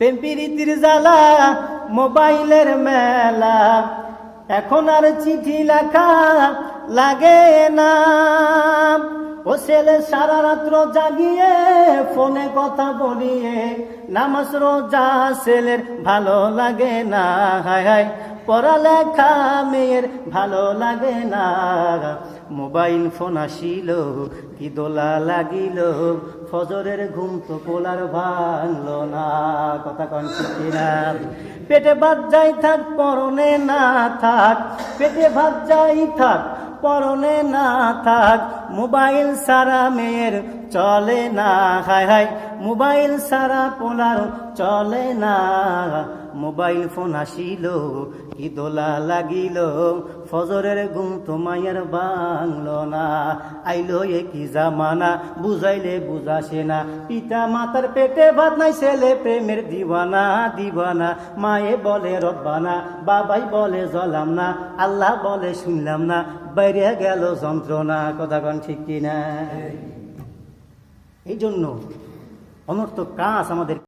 প্রেম প্রীতির জ্বালা, মোবাইলের মেলা। এখন আর চিঠি লেখা লাগে না। ও ছেলে সারা রাত্র জাগিয়ে ফোনে কথা বলিয়ে, নামাজ রোজা ছেলের ভালো লাগে না। হায় হায়, পড়ালেখা মেয়ের ভালো লাগে না। মোবাইল ফোন আসিল, কি দোলা লাগিল, ফজরের ঘুম তো পোলার ভাঙল না। কথা কন পেটে ভাত যাই থাক, পরনে না থাক। পেটে ভাত যাই থাক, পরনে না থাক। মোবাইল সারা মেয়ের চলে না। হায় হায়, মোবাইল সারা পোলার চলে না। মোবাইল ফোন আসিল, কি দোলা লাগিল, ফজরের ঘুম তো মায়ের বাংলো না। আইলো এ কি জামানা, বুঝাইলে বুঝাসে না। পিতা মাতার পেটে ভাত নাই, ছেলে প্রেমের দিবানা দিবানা মায়ে বলে, রব্বানা, বাবাই বলে জলাম না। আল্লাহ বলে, শুনলাম না। বাইরে গেল যন্ত্রণা, কথা কন ঠিক কিনা? এই জন্য অনর্থ কাজ আমাদের